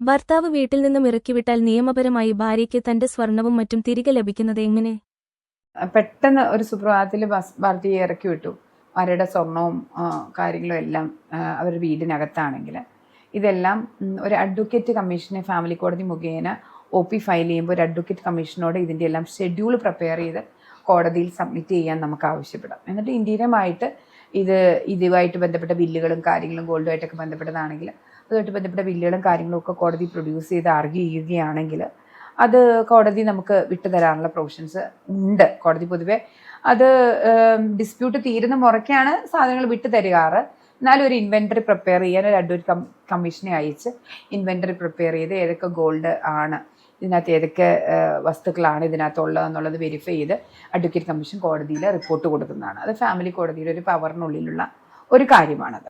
ഭർത്താവ് വീട്ടിൽ നിന്നും ഇറക്കിവിട്ടാൽ നിയമപരമായി ഭാര്യയ്ക്ക് തന്റെ സ്വർണവും മറ്റും തിരികെ ലഭിക്കുന്നത് എങ്ങനെ? പെട്ടെന്ന് ഒരു സുപ്രഭാതത്തിൽ പാർട്ടി ഇറക്കി വിട്ടു അവരുടെ സ്വർണവും കാര്യങ്ങളും എല്ലാം അവരുടെ വീടിനകത്താണെങ്കിൽ. ഇതെല്ലാം ഒരു അഡ്വക്കേറ്റ് കമ്മീഷനെ ഫാമിലി കോടതി മുഖേന ഒ പി ഫയൽ ചെയ്യുമ്പോൾ ഒരു അഡ്വക്കേറ്റ് കമ്മീഷനോട് ഇതിന്റെ എല്ലാം ഷെഡ്യൂൾ പ്രിപ്പയർ ചെയ്ത് കോടതിയിൽ സബ്മിറ്റ് ചെയ്യാൻ നമുക്ക് ആവശ്യപ്പെടാം. എന്നിട്ട് ഇന്ത്യയുമായിട്ട് ഇത് ഇതുമായിട്ട് ബന്ധപ്പെട്ട ബില്ലുകളും കാര്യങ്ങളും ഗോൾഡുമായിട്ടൊക്കെ ബന്ധപ്പെട്ടതാണെങ്കിൽ അതുമായിട്ട് ബന്ധപ്പെട്ട ബില്ലുകളും കാര്യങ്ങളും ഒക്കെ കോടതി പ്രൊഡ്യൂസ് ചെയ്ത് ആർഗ്യൂ ചെയ്യുകയാണെങ്കിൽ അത് കോടതി നമുക്ക് വിട്ടുതരാനുള്ള പ്രൊവിഷൻസ് ഉണ്ട് കോടതി പൊതുവെ. അത് ഡിസ്പ്യൂട്ട് തീരുന്ന മുറയ്ക്കാണ് സാധനങ്ങൾ വിട്ടു തരികാറ്. എന്നാലും ഒരു ഇൻവെന്ററി പ്രിപ്പയർ ചെയ്യാൻ ഒരു അഡ്വറ്റ് കമ്മീഷനെ അയച്ച് ഇൻവെന്ററി പ്രിപ്പയർ ചെയ്ത് ഏതൊക്കെ ഗോൾഡ് ആണ് ഇതിനകത്ത് ഏതൊക്കെ വസ്തുക്കളാണ് ഇതിനകത്തുള്ളത് എന്നുള്ളത് വെരിഫൈ ചെയ്ത് അഡ്വക്കേറ്റ് കമ്മീഷൻ കോടതിയിൽ റിപ്പോർട്ട് കൊടുക്കുന്നതാണ്. അത് ഫാമിലി കോടതിയുടെ ഒരു പവറിനുള്ളിലുള്ള ഒരു കാര്യമാണത്.